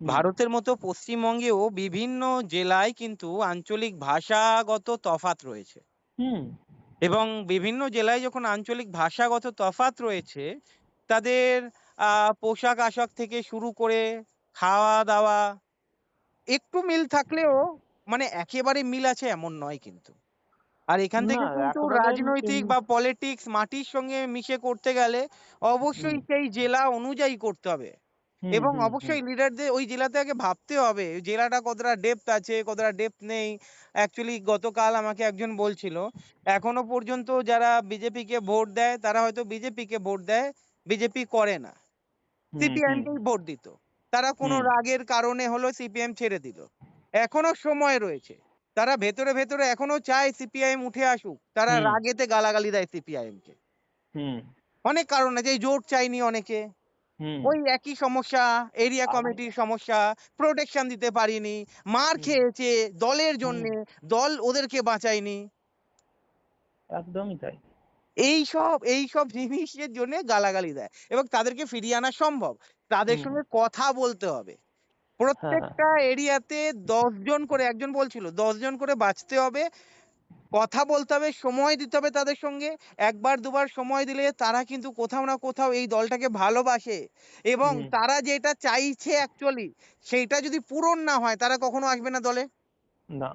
ভারতের মতো পশ্চিমবঙ্গেও বিভিন্ন জেলায় কিন্তু আঞ্চলিক ভাষাগত তফাৎ রয়েছে। এবং বিভিন্ন জেলায় যখন আঞ্চলিক ভাষাগত তফাৎ রয়েছে তাদের আহ পোশাক আশাক থেকে শুরু করে খাওয়া দাওয়া একটু মিল থাকলেও মানে একেবারে মিল আছে এমন নয় কিন্তু। আর এখান থেকে কিন্তু রাজনৈতিক বা পলিটিক্স মাটির সঙ্গে মিশে করতে গেলে অবশ্যই সেই জেলা অনুযায়ী করতে হবে। এবং অবশ্যই লিডারদের ওই জেলাতে আগে ভাবতে হবে জেলাটা কতটা ডেপথ আছে কতটা ডেপথ নেই। অ্যাকচুয়ালি গতকাল আমাকে একজন বলছিল এখনও পর্যন্ত যারা বিজেপি কে ভোট দেয় তারা হয়তো বিজেপি কে ভোট দেয় বিজেপি করে না। হুম সিপিআইএম কেই ভোট দিত। তারা কোনো রাগের কারণে হলো সিপিএম ছেড়ে দিল। এখনও সময় রয়েছে। তারা ভেতরে ভেতরে এখনও চায় সিপিআইএম উঠে আসুক। তারা রাগেতে গালাগালি দেয় সিপিআইএম কে। অনেক কারণ আছে এই জোট চাইনি অনেকে। ওই একই সমস্যা এরিয়া কমিটির সমস্যা প্রোটেকশন দিতে পারিনি মার খেয়েছে দলের জন্য দল ওদেরকে বাঁচায়নি। একদমই তাই। এই সব এই সব জিনিসের জন্য গালাগালি দেয় এবং তাদেরকে ফিরিয়ে আনা সম্ভব। তাদের সঙ্গে কথা বলতে হবে। হ্যাঁ হ্যাঁ। প্রত্যেকটা এরিয়াতে দশ জন করে একজন বলছিল দশ জন করে বাঁচতে হবে। কথা বলতে হবে সময় দিতে হবে তাদের সঙ্গে। একবার দুবার সময় দিলে তারা কিন্তু কোথাও না কোথাও এই দলটাকে ভালোবাসে এবং তারা যেটা চাইছে অ্যাকচুয়ালি সেইটা যদি পূরণ না হয় তারা কখনো আসবে না দলে? না।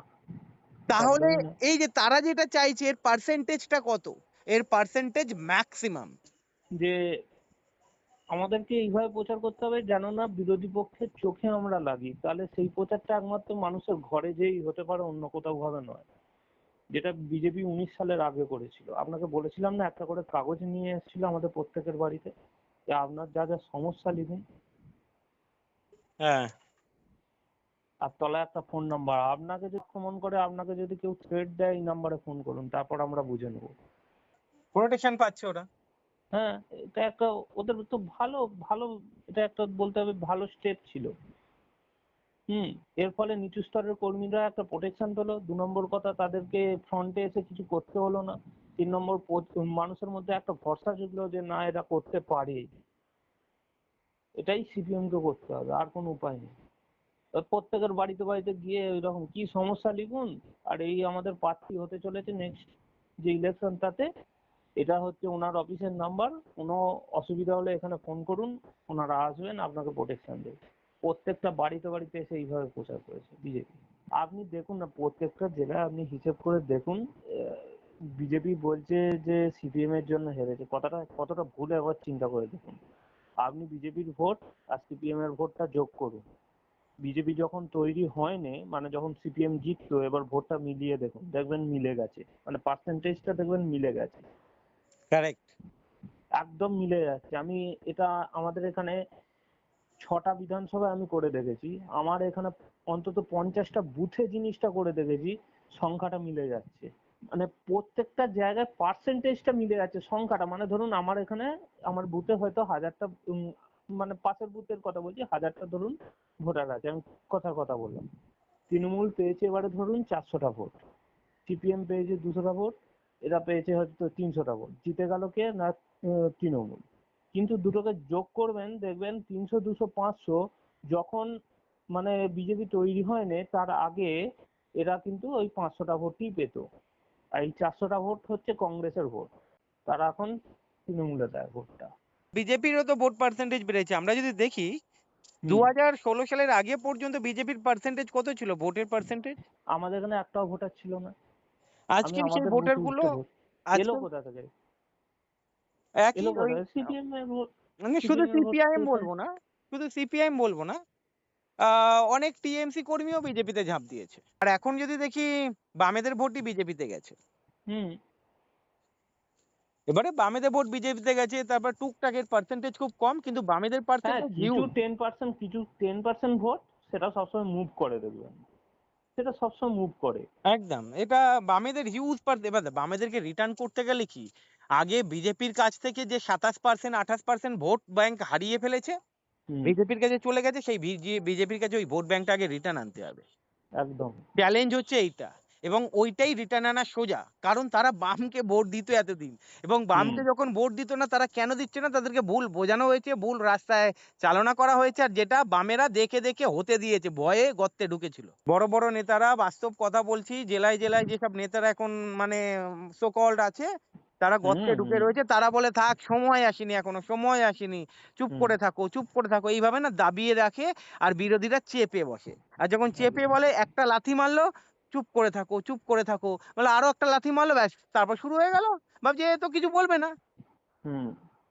তাহলে এই যে তারা যেটা চাইছে এর পার্সেন্টেজটা কত? এর পার্সেন্টেজ ম্যাক্সিমাম যে আমাদেরকে এইভাবে প্রচার করতে হবে যেন না বিরোধী পক্ষের চোখে আমরা লাগি। তাহলে সেই প্রচারটা একমাত্র মানুষের ঘরে যেই হতে পারে অন্য কোথাও ভাবে নয়। যেটা বিজেপি উনিশ সালের আগে করেছিল। আপনাকে বলেছিলাম না একটা করে কাগজ নিয়ে এসেছিল আমাদের প্রত্যেকের বাড়িতে যে আপনার যা যা সমস্যা লিখুন। হ্যাঁ। আর তলায় একটা ফোন নাম্বার আপনাকে যদি ফোন করে আপনাকে যদি কেউ থ্রেট দেয় এই নাম্বারে ফোন করুন তারপর আমরা বুঝে নেব। প্রোটেকশন পাচ্ছে ওরা? হ্যাঁ এটা একটা ওদের তো ভালো ভালো এটা একটা বলতে হবে ভালো স্টেপ ছিল। হুম। এর ফলে নিচু স্তরের কর্মীরা একটা প্রোটেকশন পেল। দু নম্বর কথা, তাদেরকে ফ্রন্টে এসে কিছু করতে হলো না। তিন নম্বর মানুষের মধ্যে একটা ভরসা জুগলো যে, না, এরা করতে পারে। এটাই সিপিএম কে করতে হবে, আর কোনো উপায় নেই। প্রত্যেকের বাড়িতে বাড়িতে গিয়ে এরকম, কি সমস্যা লিখুন? আর এই আমাদের প্রার্থী হতে চলেছে নেক্সট যে ইলেকশন তাতে। এটা হচ্ছে ওনার অফিসের নাম্বার কোনো অসুবিধা হলে এখানে ফোন করুন, ওনারা আসবেন, আপনাকে প্রোটেকশন দেবে। প্রত্যেকটা বাড়িতে বাড়িতে এসে এইভাবে প্রচার করেছে বিজেপি। আপনি দেখুন না প্রত্যেকটা জেলায় আপনি হিসেব করে দেখুন বিজেপি বলছে যে সিপিএম এর জন্য হেরেছে। কতটা কতটা ভুল একবার চিন্তা করে দেখুন। আপনি বিজেপির ভোট আর সিপিএম এর ভোটটা যোগ করুন। বিজেপি যখন তৈরি হয়নি মানে যখন সিপিএম জিতলো এবার ভোটটা মিলিয়ে দেখুন দেখবেন মিলে গেছে। মানে পার্সেন্টেজটা দেখবেন মিলে গেছে। কারেক্ট একদম মিলে যাচ্ছে। আমি এটা আমাদের এখানে ছটা বিধানসভায় আমি করে দেখেছি। আমার এখানে অন্তত পঞ্চাশটা বুথে জিনিসটা করে দেখেছি, সংখ্যাটা মিলে যাচ্ছে। মানে প্রত্যেকটা জায়গায় পার্সেন্টেজটা মিলে যাচ্ছে সংখ্যাটা। মানে ধরুন আমার এখানে, আমার বুথে হয়তো হাজারটা মানে পাশের বুথের কথা বলছি, হাজারটা ধরুন ভোটার আছে। আমি কথার কথা বললাম। তৃণমূল পেয়েছে এবারে ধরুন চারশোটা ভোট। সিপিএম পেয়েছে দুশোটা ভোট, এরা পেয়েছে হয়তো তিনশোটা ভোট। জিতে গেল কে? না তৃণমূল। কিন্তু দুটোকে যোগ করবেন দেখবেন তিনশো দুশো পাঁচশো যখন মানে বিজেপি তৈরি হয়নি তার আগে এরা কিন্তু ওই পাঁচশোটা ভোটই পেত। আর এই চারশোটা ভোট হচ্ছে কংগ্রেসের ভোট। তারা এখন তৃণমূলে দেয় ভোটটা। বিজেপিরও তো ভোট পার্সেন্টেজ বেড়েছে। আমরা যদি দেখি দু হাজার ষোলো সালের আগে পর্যন্ত বিজেপির পার্সেন্টেজ কত ছিল ভোটের পার্সেন্টেজ আমাদের এখানে একটাও ভোটার ছিল না। আজকে ভোটারগুলো কোথা থেকে? একই মানে শুধু এর সিপিআইএম বলব না শুধু সিপিআইএম বলব না অনেক টিএমসি কর্মীও বিজেপিতে ঝাঁপ দিয়েছে। আর এখন যদি দেখি বামেদের ভোটই বিজেপিতে গেছে। এবারে বামেদের ভোট বিজেপিতে গেছে তারপর টুকটাকের পার্সেন্টেজ খুব কম কিন্তু বামেদের হ্যাঁ পার্সেন্টেজ কিছু টেন পার্সেন্ট কিছু টেন পার্সেন্ট ভোট সেটা সবসময় মুভ করে দেখবেন। সেটা সবসময় মুভ করে। একদম এটা বামেদের হিউজ পার্ট এবার বামেদেরকে রিটার্ন করতে গেলে কি? আগে বিজেপির কাছ থেকে যে সাতাশ পার্সেন্ট আঠাশ পার্সেন্ট ভোট ব্যাংক হারিয়ে ফেলেছে বিজেপির কাছে চলে গেছে সেই বিজেপির কাছে ওই ভোট ব্যাংকটা আগে রিটার্ন আনতে হবে। একদম। চ্যালেঞ্জ হচ্ছে এইটা এবং ওইটাই রিটার্ন আনা সোজা কারণ তারা বামকে ভোট দিত এতদিন এবং বামকে যখন ভোট দিত না তারা কেন দিচ্ছে না? তাদেরকে ভুল বোঝানো হয়েছে ভুল রাস্তায় চালনা করা হয়েছে আর যেটা বামেরা দেখে দেখে হতে দিয়েছে ভয়ে গর্তে ঢুকেছিল। বড় বড় নেতারা বাস্তব কথা বলছি জেলায় জেলায় যেসব নেতারা এখন মানে সোকল্ড আছে তারা গর্তে ঢুকে রয়েছে তারা বলে থাক সময় আসেনি এখনও সময় আসেনি। চুপ করে থাকো চুপ করে থাকো। এইভাবে না দাবিয়ে রাখে আর বিরোধীরা চেপে বসে। আর যখন চেপে বলে একটা লাথি মারলো চুপ করে থাকো চুপ করে থাকো। বলে আরও একটা লাথি মারলো ব্যাস তারপর শুরু হয়ে গেল। ভাবছি এ তো কিছু বলবে না।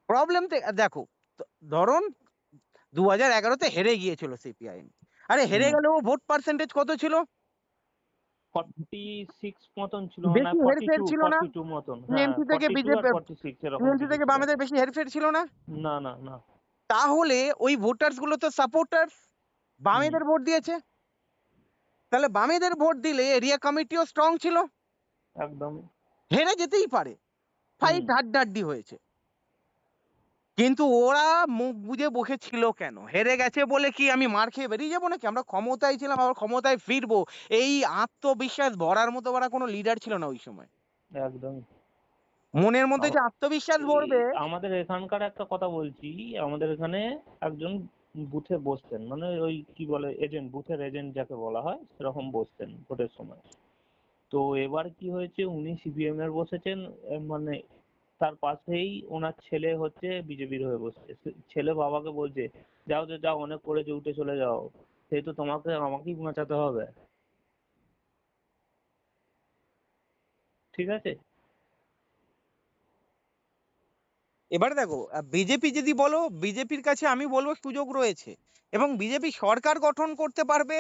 প্রবলেম দেখো ধরুন দু হাজার এগারোতে হেরে গিয়েছিল সিপিআইএম। আরে হেরে। গেলেও ভোট পার্সেন্টেজ কত ছিল? ফর্টি সিক্স মতন ছিল না হেরফের ফর্টি টু ছিল না? ফর্টি টু মতন। হ্যাঁ থেকে এরকম থেকে বামেদের বেশি হেরফের ছিল না? না না না। তাহলে ওই ভোটার্সগুলো তো সাপোর্টার্স বামেদের ভোট দিয়েছে। তাহলে বামেদের ভোট দিলে এরিয়া কমিটিও স্ট্রং ছিল? একদম। হেরে যেতেই পারে। ফাইট। হাড্ডাহাড্ডি হয়েছে। কিন্তু ওরা মুখ বুজে বসেছিল কেন? হেরে গেছে বলে কি আমি মার খেয়ে বেরিয়ে যাব নাকি? আমরা ক্ষমতায় ছিলাম আবার ক্ষমতায় ফিরবো। এই আত্মবিশ্বাস ভরার মতো ওরা কোনো লিডার ছিল না ওই সময়। একদম। মনের মধ্যে যে আত্মবিশ্বাস ভরবে। আমাদের এখানকার একটা কথা বলছি আমাদের এখানে একজন বুথে বসতেন। মানে ওই কি বলে এজেন্ট বুথের এজেন্ট যাকে বলা হয় সেরকম বসতেন ভোটের সময়। তো এবার কি হয়েছে উনি সিপিএম এর বসেছেন মানে তার পাশেই ওনার ছেলে হচ্ছে বিজেপির হয়ে বসছে। ছেলে বাবাকে বলছে যাও যে যাও অনেক করেছে উঠে চলে যাও। সেই তো তোমাকে আমাকেই বাঁচাতে হবে। ঠিক আছে? এবারে দেখো বিজেপি যদি বলো বিজেপির কাছে আমি বলব সুযোগ রয়েছে এবং বিজেপি সরকার গঠন করতে পারবে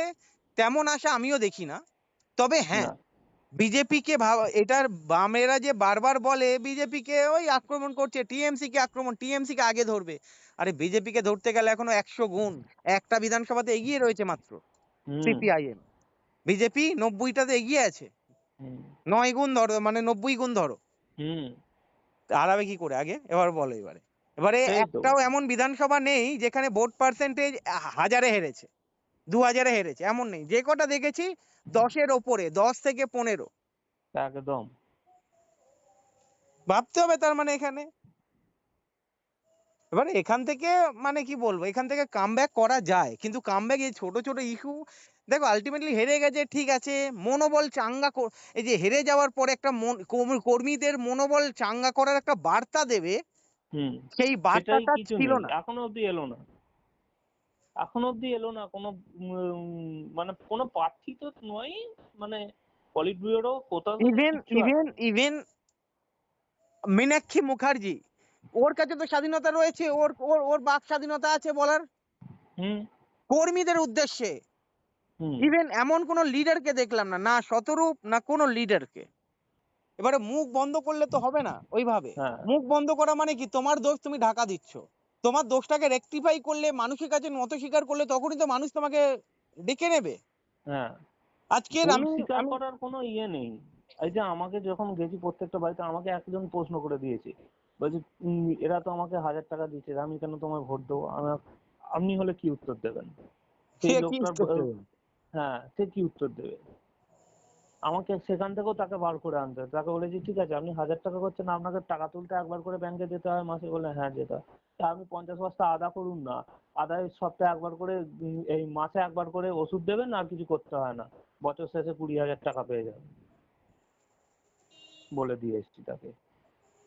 তেমন আশা আমিও দেখি না। তবে হ্যাঁ। বিজেপিকে এটার বামেরা যে বারবার বলে বিজেপিকে ওই আক্রমণ করছে টিএমসি কে আক্রমণ টিএমসি কে আগে ধরবে। আরে বিজেপি কে ধরতে গেলে এখনও একশো গুণ একটা বিধানসভাতে এগিয়ে রয়েছে মাত্র সিপিআইএম। বিজেপি নব্বইটাতে এগিয়ে আছে। নয় গুণ ধরো মানে নব্বই গুণ ধরো। হুম। হারাবে কি করে আগে? এবার বলো এবারে। এবারে একটাও এমন বিধানসভা নেই যেখানে ভোট পার্সেন্টেজ হাজারে হেরেছে। দু হাজারে হেরেছে এমন নেই। যে কটা দেখেছি দশের ওপরে দশ থেকে পনেরো। একদম। ভাবতে হবে তার মানে এখানে। এবারে এখান থেকে মানে কি বলব এখান থেকে কামব্যাক করা যায়। কিন্তু কামব্যাক এই ছোট ছোট ইস্যু দেখো আলটিমেটলি হেরে গেছে ঠিক আছে মনোবল চাঙ্গা কর- এই যে হেরে যাওয়ার পরে একটা মন কর্মীদের মনোবল চাঙ্গা করার একটা বার্তা দেবে হুম। সেই বার্তাটা ছিল না। এখনও অব্দি এলো না। এখনও অবধি এলো না কোনো মানে কোনো প্রার্থী তো নয় মানে পলিট ব্যুরো কোথাও even even even Meenakshi Mukherjee ওর কাছে তো স্বাধীনতা রয়েছে ওর ওর ওর বাক স্বাধীনতা আছে বলার। কর্মীদের উদ্দেশ্যে। ইভেন এমন কোনো লিডারকে দেখলাম না না শতরূপ না কোনো লিডারকে এবারে মুখ বন্ধ করলে তো হবে না ওইভাবে। হ্যাঁ। মুখ বন্ধ করা মানে কি? তোমার দোষ তুমি ঢাকা দিচ্ছ। তোমার দোষটাকে রেকটিফাই করলে মানুষের কাছে নত স্বীকার করলে তখনই তো মানুষ তোমাকে ডেকে নেবে। হ্যাঁ। আজকের আমি স্বীকার করার কোনো ইয়ে নেই। এই যে আমাকে যখন গেছি প্রত্যেকটা বাড়িতে আমাকে একজন প্রশ্ন করে দিয়েছে। বলছে এরা তো আমাকে হাজার টাকা দিচ্ছে আমি কেন তোমায় ভোট দেবো? আপনি হলে কি উত্তর দেবেন? সেই লোকটার? হ্যাঁ সে কি উত্তর দেবে? আমাকে সেখান থেকেও তাকে বার করে আনতে হয়। তাকে বলেছি ঠিক আছে, আপনি হাজার টাকা করছেন, আপনাকে টাকা তুলতে একবার করে ব্যাংকে যেতে হয়। মাসে বলে হ্যাঁ যেতে হয়। তা আপনি পঞ্চাশ বস্তা আদা করুন না। আদায় সপ্তাহে একবার করে এই মাসে একবার করে ওষুধ দেবেন আর কিছু করতে হয় না। বছর শেষে কুড়ি হাজার টাকা পেয়ে যাবেন। বলে দিয়ে এসছি তাকে।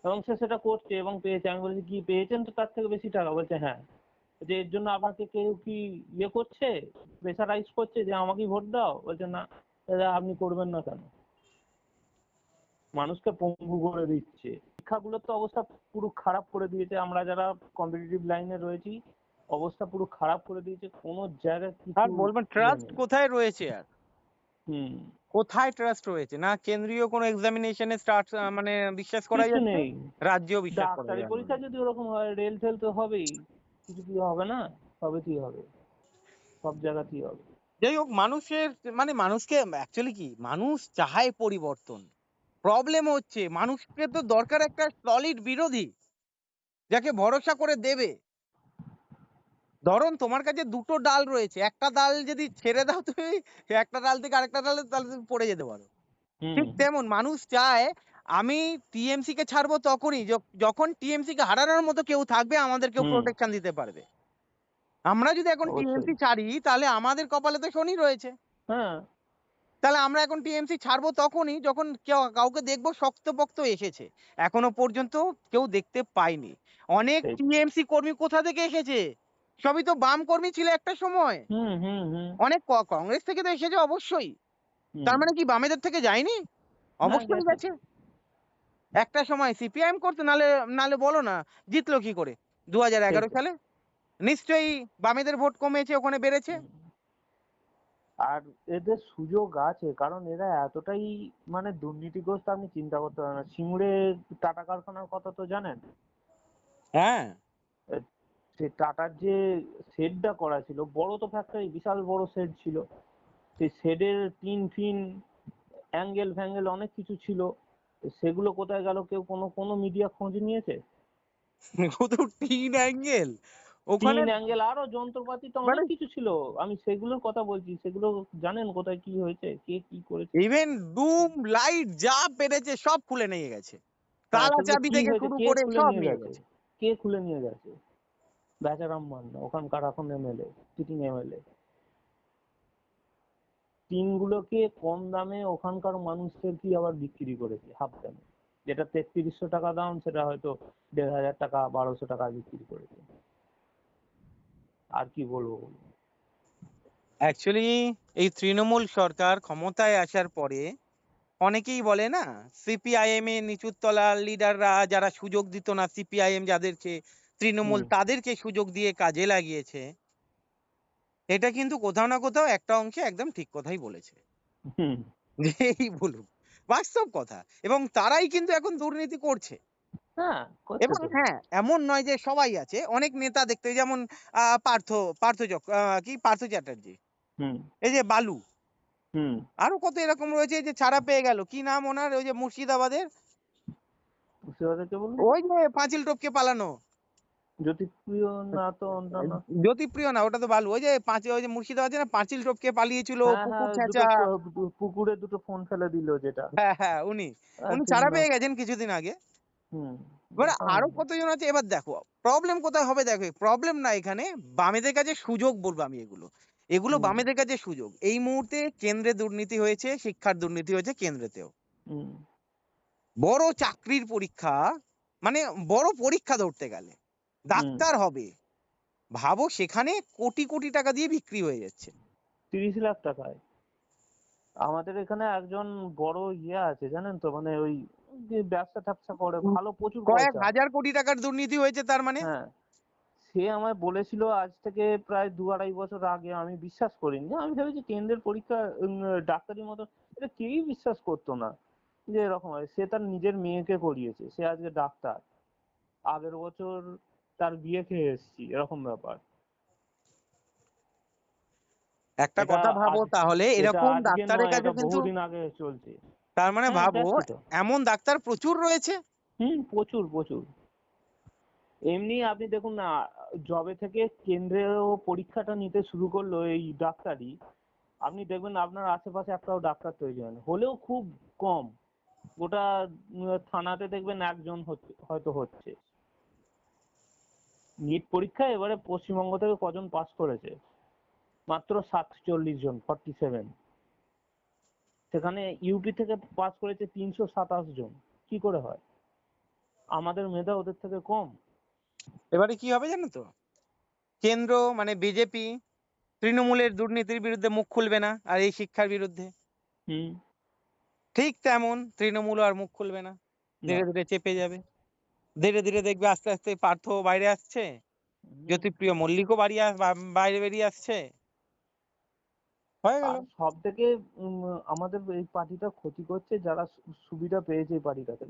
এবং সে সেটা করছে এবং পেয়েছে। আমি বলেছি, কি, পেয়েছেন তো তার থেকে বেশি টাকা? বলছে হ্যাঁ। যে, এর জন্য আপনাকে কেউ কি ইয়ে করছে প্রেশারাইজ করছে যে, আমাকেই ভোট দাও? বলছে, না। দাদা আপনি করবেন না কেন? মানুষকে পঙ্গু করে দিচ্ছে। শিক্ষাগুলোর তো অবস্থা পুরো খারাপ করে দিয়েছে। আমরা যারা কম্পিটিটিভ লাইনে রয়েছি অবস্থা পুরো খারাপ করে দিয়েছে। কোনো জায়গায় আর বলবেন ট্রাস্ট কোথায় রয়েছে আর? হুম। কোথায় ট্রাস্ট রয়েছে? না কেন্দ্রীয় কোনো এক্সামিনেশনে স্টার্ট মানে বিশ্বাস করা যাচ্ছে? নেই। রাজ্য বিশ্বাস করা ডাক্তারি পরীক্ষা যদি ওরকম হয় রেল ফেল তো হবেই। কিছু কি হবে না? সবেতেই হবে? সব জায়গাতেই হবে। যাই হোক মানুষের মানে মানুষকে অ্যাকচুয়ালি কি মানুষ চায় পরিবর্তন। প্রবলেম হচ্ছে মানুষকে তো দরকার একটা সলিড বিরোধী যাকে ভরসা করে দেবে। ধরুন তোমার কাছে দুটো ডাল রয়েছে একটা ডাল যদি ছেড়ে দাও তুমি একটা ডাল থেকে আরেকটা ডালে তাহলে তুমি পড়ে যেতে পারো। ঠিক তেমন মানুষ চায় আমি টিএমসি কে ছাড়বো তখনই যখন টিএমসি কে হারানোর মতো কেউ থাকবে আমাদেরকেও হুম। প্রোটেকশন দিতে পারবে। আমরা যদি এখন টিএমসি ছাড়ি তাহলে আমাদের কপালে তো শনি রয়েছে। হ্যাঁ। তাহলে আমরা এখন টিএমসি ছাড়বো তখনই যখন কেউ- কাউকে দেখব শক্তপোক্ত এসেছে। এখনও পর্যন্ত কেউ দেখতে পাইনি। অনেক টিএমসি কর্মী কোথা থেকে এসেছে? সবই তো বাম কর্মী ছিল একটা সময়। হুম হুম হুম। অনেক কংগ্রেস থেকে তো এসেছে অবশ্যই। তার মানে কি বামেদের থেকে যায়নি? অবশ্যই গেছে গেছে। একটা সময় সিপিআইএম করতো নালে নালে বলো না জিতলো কি করে? দু হাজার এগারো সালে? নিশ্চয়ই বামেদের ভোট কমেছে ওখানে বেড়েছে? আর এদের সুযোগ আছে কারণ এরা এতটাই মানে দুর্নীতিগ্রস্ত আপনি চিন্তা করতে পারেন না। সিঙ্গুরে টাটা কারখানার কথা তো জানেন? হ্যাঁ। সে টাটার যে শেডটা করা ছিল বড় তো ফ্যাক্টরি বিশাল বড় শেড ছিল। সেই শেডের টিন ফিন অ্যাঙ্গেল ফ্যাঙ্গেল অনেক কিছু ছিল। সেগুলো কোথায় গেল কেউ কোনো কোনো মিডিয়া খোঁজ নিয়েছে? শুধু টিন অ্যাঙ্গেল? ওখানে অ্যাঙ্গেল আরও যন্ত্রপাতি তো মানে অনেক কিছু ছিল। আমি সেগুলোর কথা বলছি সেগুলো জানেন কোথায় কি হয়েছে কে কি করেছে? ইভেন ডুম লাইট যা পেরেছে সব খুলে নিয়ে গেছে। তালা চাবি থেকে শুরু করে সব নিয়ে গেছে? কে খুলে নিয়ে গেছে? বেচারাম মান্না ওখানকার এখন এমএলএ সিটিং এমএলএ টিনগুলোকে কম দামে ওখানকার মানুষদের কি আবার বিক্রি করেছে? হাফ দামে যেটা তেত্রিশশো টাকা দাম সেটা হয়তো দেড় হাজার টাকা বারোশো টাকা বিক্রি করেছে। আর কি বলব? অ্যাকচুয়ালি এই তৃণমূল সরকার ক্ষমতায় আসার পরে অনেকেই বলে না সিপিআইএম এর নিচুর তলার লিডাররা যারা সুযোগ দিত না সিপিআইএম যাদেরকে তৃণমূল তাদেরকে সুযোগ দিয়ে কাজে লাগিয়েছে এটা কিন্তু কোথাও না কোথাও একটা অংশে একদম ঠিক কথাই বলেছে। যেই বলুক বাস্তব কথা। এবং তারাই কিন্তু এখন দুর্নীতি করছে। এবং হ্যাঁ এমন নয় যে সবাই আছে অনেক নেতা দেখতে যেমন পার্থ পার্থ চক- কি পার্থ চ্যাটার্জি। এই যে বালু। আরও কত এরকম রয়েছে যে ছাড়া পেয়ে গেল। কি নাম ওনার? ওই যে মুর্শিদাবাদের? ওই যে পাঁচিল টপকে পালানো। জ্যোতিপ্রিয় না তো জ্যোতিপ্রিয় না ওটা তো বালু। ওই যে পাঁচিল ওই যে মুর্শিদাবাদে না পাঁচিল টপকে পালিয়েছিল হ্যাঁ পুকুর হ্যাঁ ছেঁচা। পু- পুকুরে দুটো ফোন ফেলে দিল যেটা। হ্যাঁ হ্যাঁ উনি। উনি ছাড়া পেয়ে গেছেন কিছুদিন আগে। এবার আরও কতজন আছে? এবার দেখো প্রবলেম কোথায় হবে দেখো প্রবলেম না এখানে বামেদের কাছে সুযোগ বলব আমি এগুলো। এগুলো বামেদের কাছে সুযোগ। এই মুহূর্তে কেন্দ্রে দুর্নীতি হয়েছে শিক্ষার দুর্নীতি হয়েছে কেন্দ্রেতেও। বড় চাকরির পরীক্ষা মানে বড় পরীক্ষা ধরতে গেলে ডাক্তার হবে। ভাবো সেখানে কোটি কোটি টাকা দিয়ে বিক্রি হয়ে যাচ্ছে। তিরিশ লাখ টাকায়। আমাদের এখানে একজন বড় ইয়ে আছে জানেন তো? মানে ওই ব্যবসা ট্যাবসা করে ভালো প্রচুর কয়েক হাজার কোটি টাকার দুর্নীতি হয়েছে তার মানে? হ্যাঁ। সে আমায় বলেছিল আজ থেকে প্রায় দু আড়াই বছর আগে আমি বিশ্বাস করিনি। আমি ভেবেছি কেন্দ্রের পরীক্ষা ডাক্তারির মতো এটা কেউই বিশ্বাস করতো না যে এরকম হয়। সে তার নিজের মেয়েকে করিয়েছে সে আজকে ডাক্তার। আগের বছর তার বিয়ে খেয়ে এসেছি এরকম ব্যাপার। একটা কথা ভাবো তাহলে এরকম ডাক্তারের কাছে কিন্তু বহুদিন আগে চলছে। তার মানে হ্যাঁ, ভাবো এমন ডাক্তার প্রচুর রয়েছে? হুম প্রচুর প্রচুর। এমনি আপনি দেখুন না জবে থেকে কেন্দ্রেও পরীক্ষাটা নিতে শুরু করল এই ডাক্তারি আপনি দেখবেন আপনার আশেপাশে একটাও ডাক্তার তৈরি হয় না হলেও খুব কম। গোটা থানাতে দেখবেন একজন হচ্ছে- হয়তো হচ্ছে। নিট পরীক্ষা এবারে পশ্চিমবঙ্গ থেকে কজন পাস করেছে? মাত্র সাতচল্লিশ জন ফর্টি সেভেন সেখানে ইউপি থেকে পাস করেছে তিনশো সাতাশ জন। কি করে হয়? আমাদের মেধা ওদের থেকে কম। এবারে কি হবে জানো তো? কেন্দ্র মানে বিজেপি তৃণমূলের দুর্নীতির বিরুদ্ধে মুখ খুলবে না আর এই শিক্ষার বিরুদ্ধে। হুম। ঠিক তেমন তৃণমূল আর মুখ খুলবে না। ধীরে ধীরে চেপে যাবে। ধীরে ধীরে দেখবে আস্তে আস্তে পার্থ বাইরে আসছে। জ্যোতিপ্রিয় মল্লিকও বাড়ি বাইরে বেরিয়ে আসছে। হয়ে গেল। সব থেকে আমাদের এই পার্টিটা ক্ষতি করছে যারা সুবিধা পেয়েছে এই পার্টিটাতে।